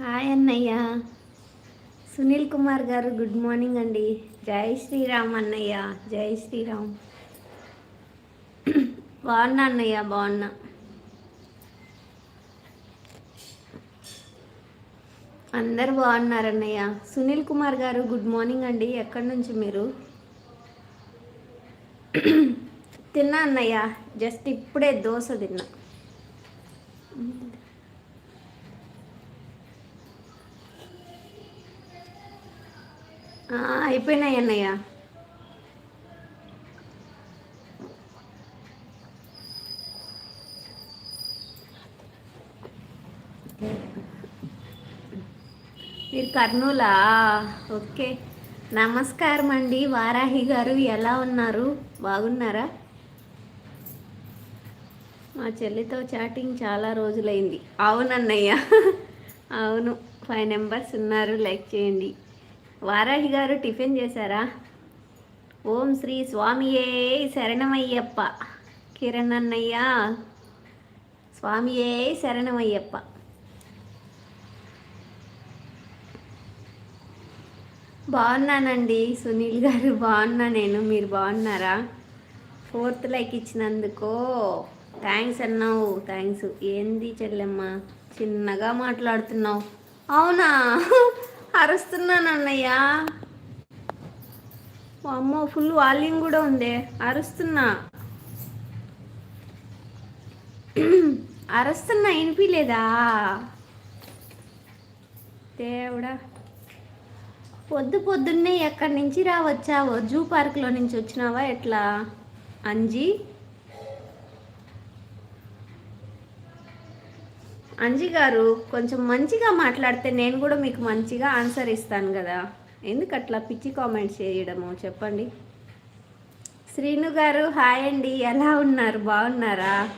Hi అన్నయ్య. సునీల్ కుమార్ గారు good morning అండి. జై శ్రీరామ్ అన్నయ్య. జై శ్రీరామ్. బాగున్నా అన్నయ్య బాగున్నా. అందరు బాగున్నారన్నయ్య సునీల్ కుమార్ గారు గుడ్ మార్నింగ్ అండి. ఎక్కడి నుంచి మీరు? తిన్నా అన్నయ్య. జస్ట్ ఇప్పుడే దోశ తిన్నా. అయిపోయినాయి అన్నయ్య. మీరు కర్నూలా? ఓకే. నమస్కారం అండి. వారాహి గారు ఎలా ఉన్నారు? బాగున్నారా? మా చెల్లితో చాటింగ్ చాలా రోజులైంది. అవునన్నయ్య. అవును. ఫైవ్ నెంబర్స్ ఉన్నారు. లైక్ చేయండి. వారాహి గారు టిఫిన్ చేశారా? ఓం శ్రీ స్వామియే శరణమయ్యప్ప. కిరణ్ అన్నయ్య. స్వామియే శరణమయ్యప్ప. బాగున్నానండి. సునీల్ గారు బాగున్నా నేను. మీరు బాగున్నారా? ఫోర్త్ లైక్ ఇచ్చినందుకో థ్యాంక్స్ అన్నావు. థ్యాంక్స్. ఏంది చెల్లెమ్మ? చిన్నగా మాట్లాడుతున్నావు. అవునా? అరుస్తున్నాను అన్నయ్య. అమ్మో ఫుల్ వాల్యూమ్ కూడా ఉంది. అరుస్తున్నా. అరుస్తున్నా వినిపించలేదా దేవుడా. పొద్దు పొద్దున్నే ఎక్కడి నుంచి రావచ్చావో జూ పార్క్లో నుంచి వచ్చినావా? ఎట్లా? అంజీ? అంజీ గారు కొంచెం మంచిగా మాట్లాడితే నేను కూడా మీకు మంచిగా ఆన్సర్ ఇస్తాను కదా. ఎందుకు అట్లా పిచ్చి కామెంట్స్ చేయడము? చెప్పండి. శ్రీను గారు హాయ్ అండి. ఎలా ఉన్నారు? బాగున్నారా?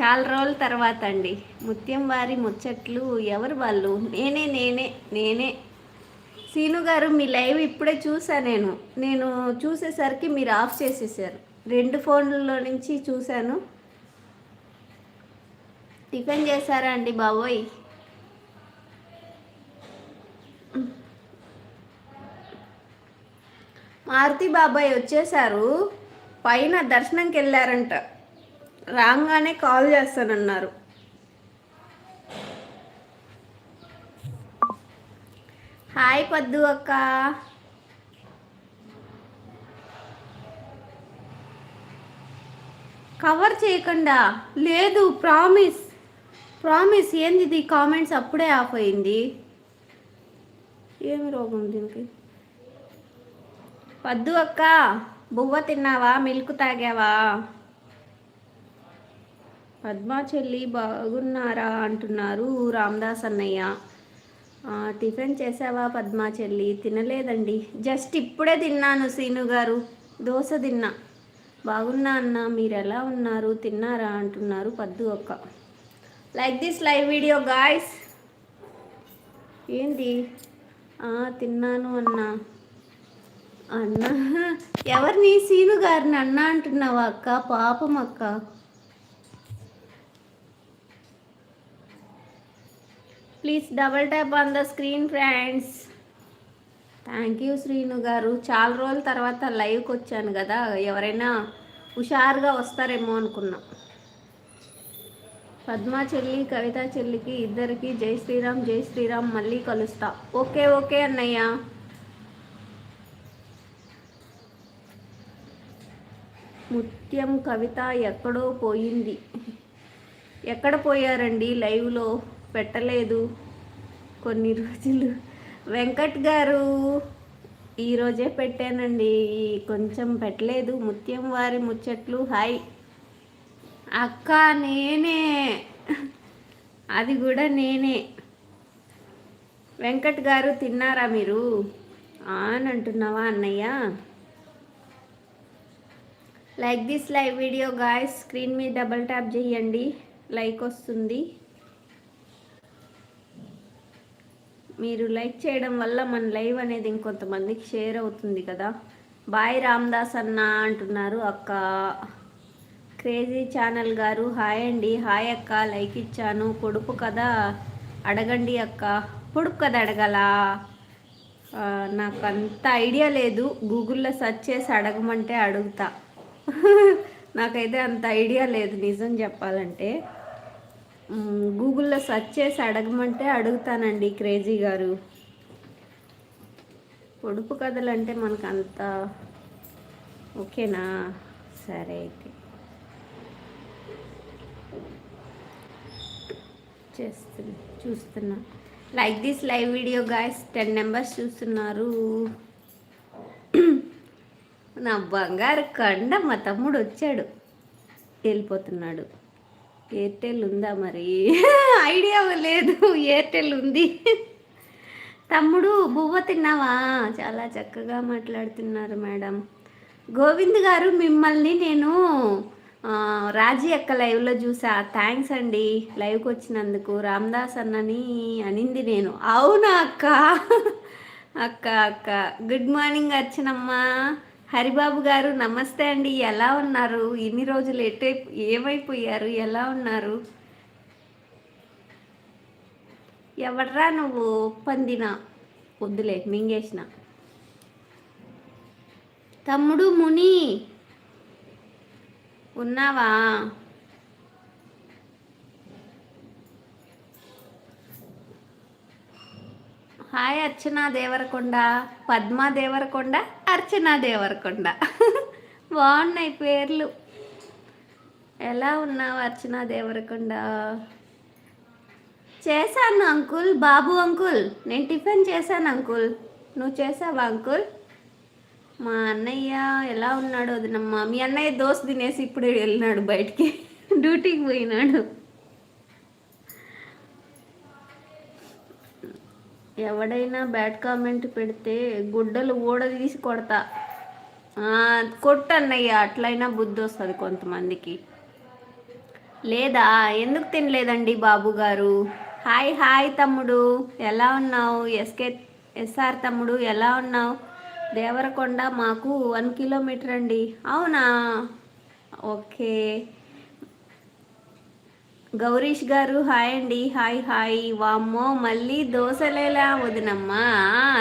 చాలా రోజుల తర్వాత అండి. ముత్యం వారి ముచ్చట్లు ఎవరు వాళ్ళు? నేనే నేనే నేనే. సీను గారు మీ లైవ్ ఇప్పుడే చూసా నేను. నేను చూసేసరికి మీరు ఆఫ్ చేసేసారు. రెండు ఫోన్లలో నుంచి చూశాను. టిఫిన్ చేశారా అండి బాబోయ్? మారుతి బాబాయ్ వచ్చేసారు పైన దర్శనంకి వెళ్ళారంట. రాగానే కాల్ చేస్తానన్నారు. హాయ్ పద్దు అక్క. కవర్ చేయకుండా. లేదు ప్రామిస్. ప్రామిస్ ఏంది ఇది? కామెంట్స్ అప్పుడే ఆఫ్ అయింది. ఏమి రోగం దీనికి? పద్దు అక్క బువ్వ తిన్నావా? మిల్క్ తాగావా? పద్మా చెల్లి బాగున్నారా అంటున్నారు రామదాస్ అన్నయ్య. టిఫిన్ చేసావా పద్మా చెల్లి? తినలేదండి. జస్ట్ ఇప్పుడే తిన్నాను సీను గారు. దోశ తిన్నా. బాగున్నా అన్న మీరు ఎలా ఉన్నారు? తిన్నారా అంటున్నారు పద్దు అక్క. Like this live video guys ఏంది? తిన్నాను అన్న. అన్న ఎవరిని? సీను గారిని అన్న అంటున్నావా అక్క? పాపం అక్క. Please double tap on the screen friends thank you Srinu గారు. చాలా రోజుల తర్వాత లైవ్కి వచ్చాను కదా. ఎవరైనా హుషారుగా వస్తారేమో అనుకున్నాను పద్మా చెల్లి కవిత చెల్లికి ఇద్దరికి జై శ్రీరామ్ జై శ్రీరామ్ మళ్ళీ కలుస్తా. ఓకే ఓకే అన్నయ్య. ముత్యం కవిత ఎక్కడో పోయింది. ఎక్కడ పోయారండి లైవ్లో? పెట్టలేదు. కొన్ని రోజులు. వెంకట్ గారు ఈరోజే పెట్టానండి. కొంచెం పెట్టలేదు. ముత్యం వారి ముచ్చట్లు హాయ్. అక్క నేనే. అది కూడా నేనే. వెంకట్ గారు తిన్నారా మీరు? అని అంటున్నావా అన్నయ్య? Like this live video guys. Screen మీద డబల్ ట్యాప్ చేయండి. లైక్ వస్తుంది. మీరు లైక్ చేయడం వల్ల మన లైవ్ అనేది ఇంకొంతమందికి షేర్ అవుతుంది కదా. బాయ్ రామ్దాస్ అన్న అంటున్నారు అక్క. క్రేజీ ఛానల్ గారు హాయ్ అండి. హాయ్ అక్క లైక్ ఇచ్చాను. పొడుపు కదా అడగండి అక్క. పొడుపు కథ అడగాల? నాకు అంత ఐడియా లేదు. గూగుల్లో సెర్చ్ చేసి అడగమంటే అడుగుతా. నాకైతే అంత ఐడియా లేదు నిజం చెప్పాలంటే. గూగుల్లో సెర్చ్ చేసి అడగమంటే అడుగుతానండి క్రేజీ గారు. పొడుపు కథలు అంటే మనకు అంత ఓకేనా? సరే అయితే. చేస్తున్నా చూస్తున్నా. Like this live video guys ten numbers చూస్తున్నారు. నా బంగారు కండ మా తమ్ముడు వచ్చాడు. వెళ్ళిపోతున్నాడు. ఎయిర్టెల్ ఉందా మరి? ఐడియా లేదు. ఎయిర్టెల్ ఉంది. తమ్ముడు బువ్వ తిన్నావా? చాలా చక్కగా మాట్లాడుతున్నారు మేడం. గోవింద్ గారు మిమ్మల్ని నేను రాజీ అక్క లైవ్లో చూసా. థ్యాంక్స్ అండి. లైవ్కి వచ్చినందుకు. రామ్దాస్ అన్నని అనింది నేను. అవునా అక్క? అక్క అక్క. Good morning అర్చనమ్మ. హరిబాబు గారు నమస్తే అండి. ఎలా ఉన్నారు? ఇన్ని రోజులు ఎటు ఏమైపోయారు? ఎలా ఉన్నారు? ఎవర్రా నువ్వు? పందిన వద్దులే మింగేసిన. తమ్ముడు ముని. ఉన్నావా? హాయ్ అర్చన దేవరకొండ పద్మ దేవరకొండ అర్చన దేవరకొండ. బాగున్నాయి పేర్లు. ఎలా ఉన్నావు అర్చన దేవరకొండ? చేశాను అంకుల్ బాబు అంకుల్. నేను టిఫిన్ చేశాను అంకుల్. నువ్వు చేసావా అంకుల్? మా అన్నయ్య ఎలా ఉన్నాడు వదినమ్మా మీ అన్నయ్య దోశ తినేసి ఇప్పుడే వెళ్ళినాడు బయటికి. డ్యూటీకి పోయినాడు. ఎవడైనా బ్యాడ్ కామెంట్ పెడితే గుడ్డలు ఊడ తీసి కొడతా. ఆ, కొట్టు అన్నయ్య అట్లయినా బుద్ధి వస్తుంది కొంతమందికి. లేదా ఎందుకు తినలేదండి బాబు గారు? హాయ్ హాయ్ తమ్ముడు. ఎలా ఉన్నావు? ఎస్కే ఎస్ఆర్ తమ్ముడు ఎలా ఉన్నావు? దేవరకొండ మాకు వన్ కిలోమీటర్ అండి. అవునా? ఓకే. గౌరీష్ గారు హాయ్ అండి. Hi hi. వామ్మో మళ్ళీ దోశలేలా వదినమ్మా.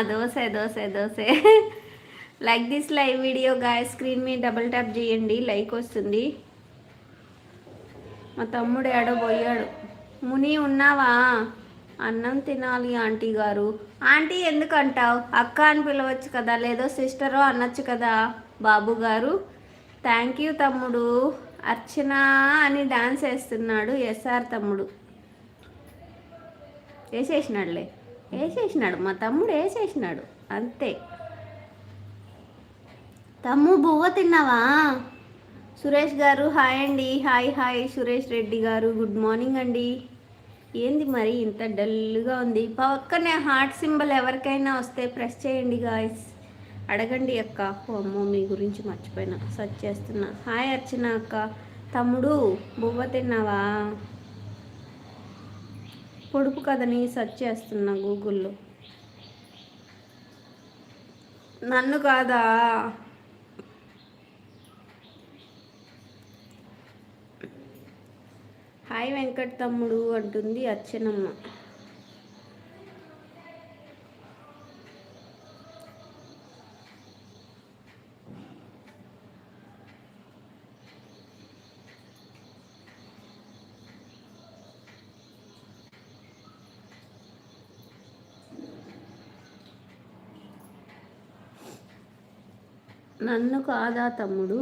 Dosa dosa dosa. Like this live video guys screen మీద డబుల్ ట్యాప్ చేయండి. లైక్ వస్తుంది. మా తమ్ముడు ఏడబోయాడు ముని ఉన్నావా? అన్నం తినాలి ఆంటీ గారు. ఆంటీ ఎందుకు అంటావు అక్క అని పిలవచ్చు కదా లేదో సిస్టరో అనొచ్చు కదా బాబు గారు. థ్యాంక్ యూ తమ్ముడు. అర్చన అని డాన్స్ వేస్తున్నాడు ఎస్ఆర్ తమ్ముడు. వేసేసినాడులే. వేసేసినాడు. మా తమ్ముడు వేసేసినాడు. అంతే. తమ్ము బువ్వ తిన్నావా? సురేష్ గారు హాయ్ అండి. హాయ్ హాయ్ సురేష్ రెడ్డి గారు. గుడ్ మార్నింగ్ అండి. ఏంది మరి ఇంత డల్గా ఉంది? పక్కనే హార్ట్ సింబల్ ఎవరికైనా వస్తే ప్రెస్ చేయండి గాయస్. అడగండి అక్క. ఓ అమ్మో మీ గురించి మర్చిపోయినా. సెర్చ్ చేస్తున్నా. హాయ్ అర్చన అక్క. తమ్ముడు బువ్వ తిన్నావా? పొడుపు కథని సెర్చ్ చేస్తున్నా గూగుల్లో. నన్ను కాదా? హాయ్ వెంకట్ తమ్ముడు అంటుంది అచ్చనమ్మ. నన్ను కాదా తమ్ముడు?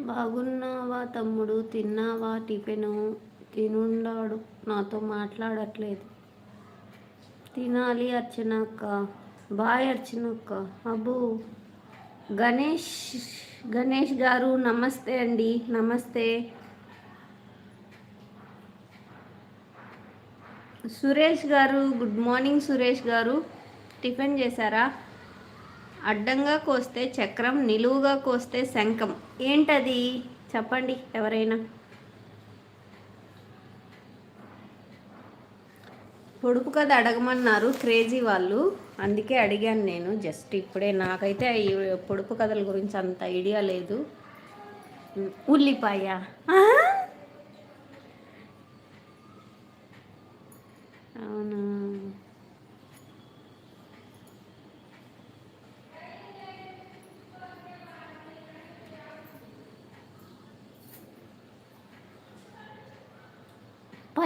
బాగున్నావా తమ్ముడు? తిన్నావా టిఫిను? తినుండాడు. నాతో మాట్లాడట్లేదు. తినాలి అర్చనక్క. బాయ్ అర్చనక్క. అబ్బు. గణేష్ గణేష్ గారు నమస్తే అండి. నమస్తే. సురేష్ గారు గుడ్ మార్నింగ్ సురేష్ గారు. టిఫిన్ చేశారా? అడ్డంగా కోస్తే చక్రం నిలువుగా కోస్తే శంఖం. ఏంటది? చెప్పండి ఎవరైనా. పొడుపు కథ అడగమన్నారు క్రేజీ వాళ్ళు. అందుకే అడిగాను నేను జస్ట్ ఇప్పుడే. నాకైతే పొడుపు కథల గురించి అంత ఐడియా లేదు. ఉల్లిపాయ.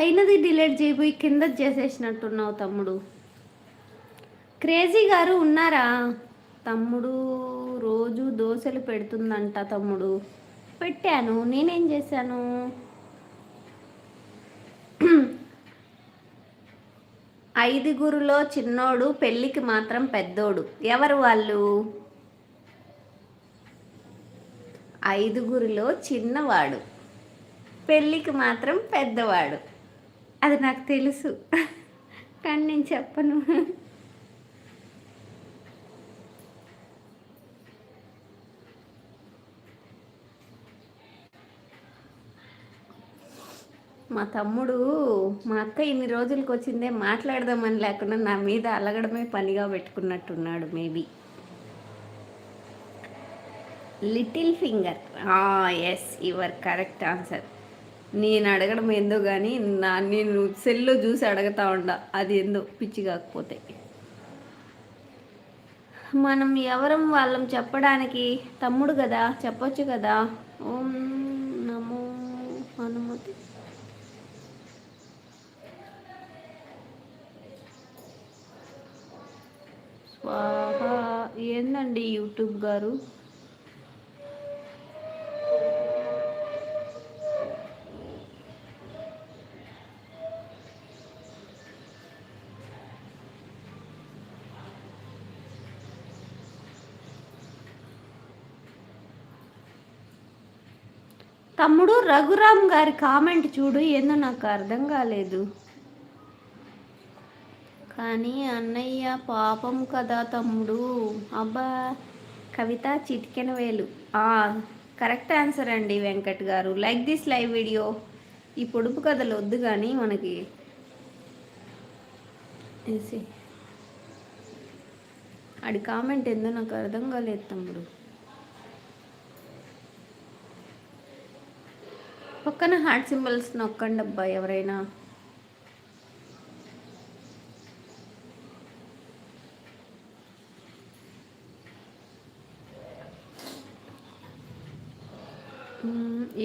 అయినది డిలీట్ చేయబోయి కింద చేసేసినట్టున్నావు తమ్ముడు. క్రేజీ గారు ఉన్నారా? తమ్ముడు రోజు దోశలు పెడుతుందంట తమ్ముడు. పెట్టాను. నేనేం చేశాను? ఐదుగురులో చిన్నోడు పెళ్ళికి మాత్రం పెద్దోడు. ఎవరు వాళ్ళు? ఐదుగురిలో చిన్నవాడు. పెళ్ళికి మాత్రం పెద్దవాడు. అది నాకు తెలుసు. కానీ నేను చెప్పను. మా తమ్ముడు మా అక్క ఇన్ని రోజులకు వచ్చిందే మాట్లాడదామని లేకుండా నా మీద అలగడమే పనిగా పెట్టుకున్నట్టున్నాడు maybe. Little finger. Yes your correct answer నేను అడగడం ఏందో కానీ నా నేను సెల్లో చూసి అడగతా ఉండ. అది ఏందో పిచ్చి కాకపోతే. మనం ఎవరం వాళ్ళం చెప్పడానికి? తమ్ముడు కదా? చెప్పొచ్చు కదా? ఓం నమో హనుమతి. స్వాహ ఏందండి యూట్యూబ్ గారు? తమ్ముడు రఘురామ్ గారి కామెంట్ చూడు ఏందో నాకు అర్థం కాలేదు. కానీ అన్నయ్య పాపం కదా తమ్ముడు. అబ్బా కవిత చిటికెన వేలు. కరెక్ట్ ఆన్సర్ అండి వెంకట్ గారు. Like this live video. ఈ పొడుపు కథలు వద్దు కానీ మనకి. ఏసి. ఆడి కామెంట్ ఏందో నాకు అర్థం కాలేదు తమ్ముడు. పక్కన హార్ట్ సింబల్స్ నొక్కండి అబ్బా ఎవరైనా.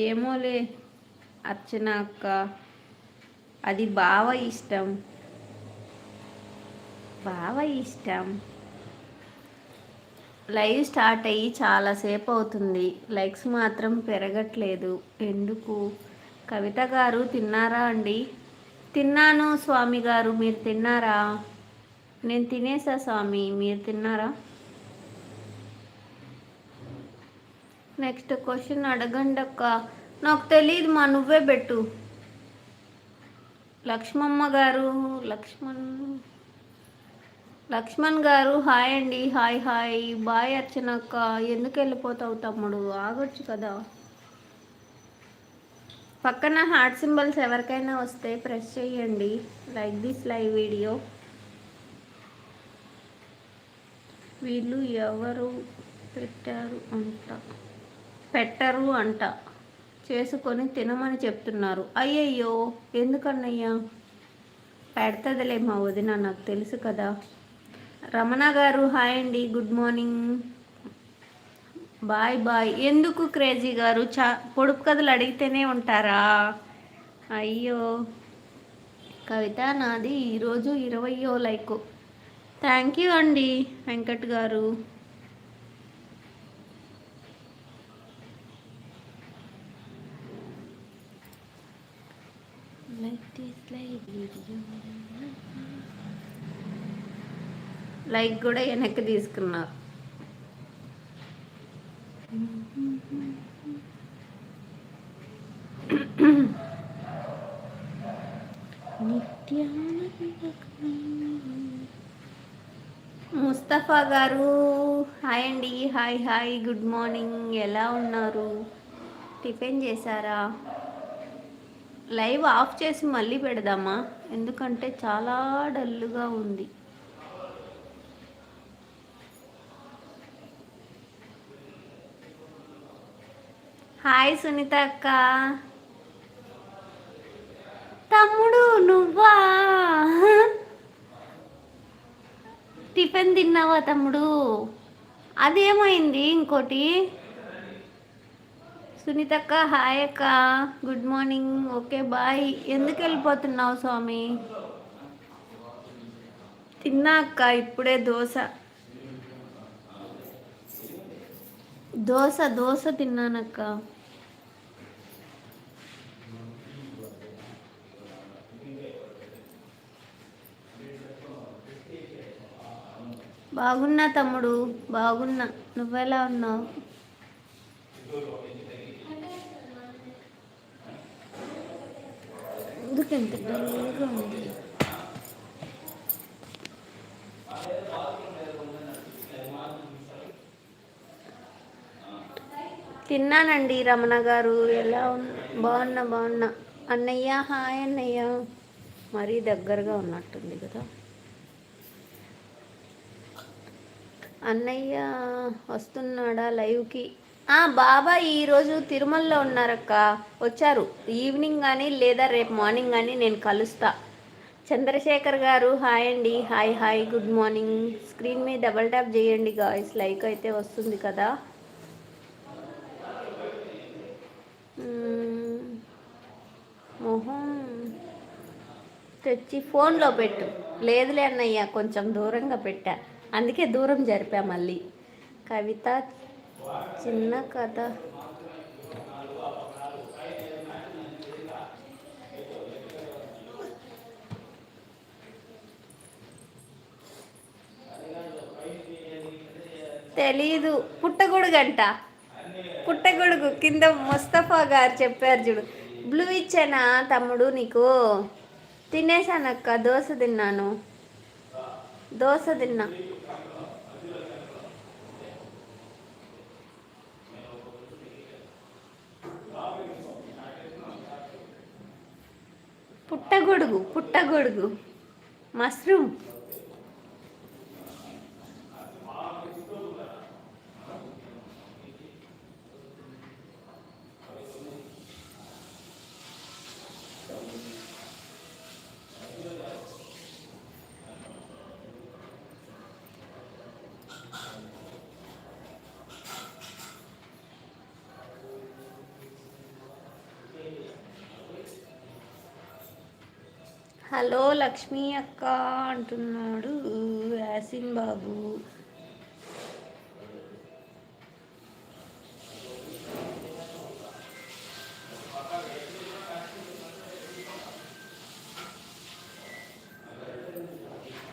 ఏమోలే అర్చన అక్క. అది బావ ఇష్టం. బావ ఇష్టం. లైవ్ స్టార్ట్ అయ్యి చాలాసేపు అవుతుంది. లైక్స్ మాత్రం పెరగట్లేదు. ఎందుకు? కవిత గారు తిన్నారా అండి? తిన్నాను స్వామి గారు. మీరు తిన్నారా? నేను తినేసా స్వామి. మీరు తిన్నారా? నెక్స్ట్ క్వశ్చన్ అడగండి అక్క. నాకు తెలియదు మా నువ్వే పెట్టు. లక్ష్మమ్మ గారు లక్ష్మణ్ లక్ష్మణ్ గారు హాయ్ అండి హాయ్ హాయ్. బాయ్ అర్చనక్క ఎందుకు వెళ్ళిపోతావు తమ్ముడు? ఆగొచ్చు కదా. పక్కన హార్ట్ సింబల్స్ ఎవరికైనా వస్తే ప్రెస్ చేయండి. Like this live video. వీళ్ళు ఎవరు పెట్టారు అంట. పెట్టరు అంట. చేసుకొని తినమని చెప్తున్నారు. అయ్యయ్యో ఎందుకన్నయ్యా? పెడతదిలే మా వదిన నాకు తెలుసు కదా. రమణ గారు హాయ్ అండి గుడ్ మార్నింగ్. Bye bye. ఎందుకు క్రేజీ గారు? చా పొడుపు కథలు అడిగితేనే ఉంటారా? అయ్యో. కవిత నాది ఈరోజు ఇరవయో లైక్. థ్యాంక్ యూ అండి వెంకట్ గారు. Like this live video like కూడా వెనక్కి తీసుకున్నారు. ముస్తఫా గారు హాయ్ అండి హాయ్ హాయ్ గుడ్ మార్నింగ్. ఎలా ఉన్నారు? టిఫిన్ చేశారా? లైవ్ ఆఫ్ చేసి మళ్ళీ పెడదామా? ఎందుకంటే చాలా డల్గా ఉంది. హాయ్ సునీత అక్క. తమ్ముడు నువ్వా? టిఫిన్ తిన్నావా తమ్ముడు? అదేమైంది ఇంకోటి? సునీతక్క హాయ్ అక్క. Good morning. Okay bye. ఎందుకు వెళ్ళిపోతున్నావు స్వామి? తిన్నా అక్క ఇప్పుడే దోశ. దోశ దోశ తిన్నానక్క. బాగున్నా తమ్ముడు బాగున్నా. నువ్వెలా ఉన్నావు? ఎందుకు ఎంత ఉంది? తిన్నానండి రమణ గారు. ఎలా ఉన్ బాగున్నా బాగున్నా. అన్నయ్య హాయ్ అన్నయ్య. మరీ దగ్గరగా ఉన్నట్టుంది కదా. అన్నయ్య వస్తున్నాడా లైవ్కి? బాబా ఈరోజు తిరుమలలో ఉన్నారక్క. వచ్చారు. ఈవినింగ్ కానీ లేదా రేపు మార్నింగ్ కానీ నేను కలుస్తా. చంద్రశేఖర్ గారు హాయ్ అండి. Hi hi good morning. Screen మీద డబల్ ట్యాప్ చేయండి గాయస్. లైక్ అయితే వస్తుంది కదా. మొహం. తెచ్చి ఫోన్లో పెట్టు. లేదులే అన్నయ్య కొంచెం దూరంగా పెట్టా. అందుకే దూరం జరిపా మళ్ళీ. కవిత చిన్న కథ. తెలీదు. పుట్టగొడుగంట. పుట్టగొడుగు కింద ముస్తఫా గారు చెప్పారు చూడు. బ్లూ ఇచ్చానా తమ్ముడు నీకు? తినేసానక్క దోశ తిన్నాను. దోశ తిన్నా. పుట్టగొడుగు పుట్టగొడుగు. మష్రూమ్. హలో లక్ష్మీ అక్క అంటున్నాడు Yasin Babu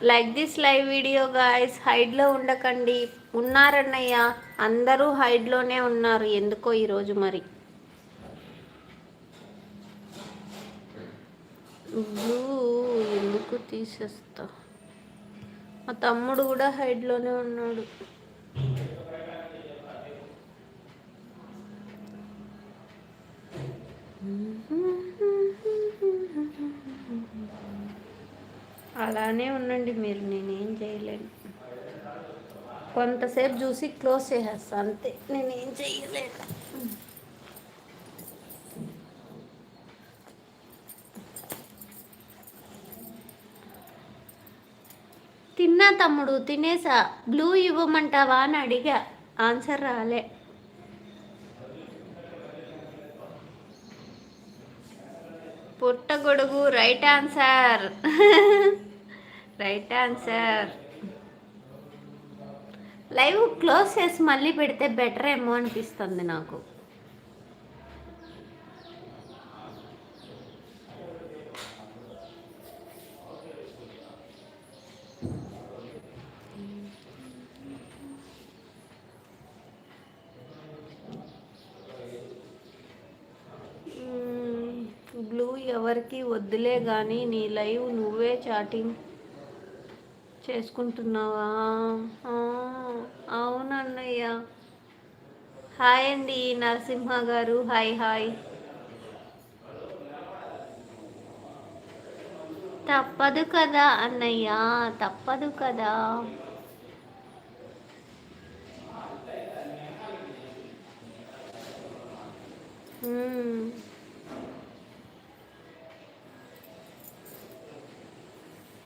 like this live video guys హైడ్లో ఉండకండి. ఉన్నారన్నయ్య అందరూ హైడ్లోనే ఉన్నారు. ఎందుకో ఈరోజు మరి? బ్లూ ఎందుకు తీసేస్తా? మా తమ్ముడు కూడా హైడ్లోనే ఉన్నాడు. అలానే ఉండండి మీరు నేనేం చేయలేను. కొంతసేపు చూసి క్లోజ్ చేసేస్తా అంతే నేనేం చేయలేను. తిన్నా తమ్ముడు తినేసా? బ్లూ ఇవ్వమంటావా? అని అడిగా. ఆన్సర్ రాలే. పుట్టగొడుగు right answer. Right answer. Live close చేసి మళ్ళీ పెడితే బెటర్ ఏమో అనిపిస్తుంది నాకు బ్లూ ఎవరికి వద్దులే కానీ నీ లైవ్ నువ్వే చాటింగ్ చేసుకుంటున్నావా? అవునన్నయ్య. హాయ్ అండి నరసింహ గారు. Hi hi. తప్పదు కదా అన్నయ్య తప్పదు కదా. మ్మ్.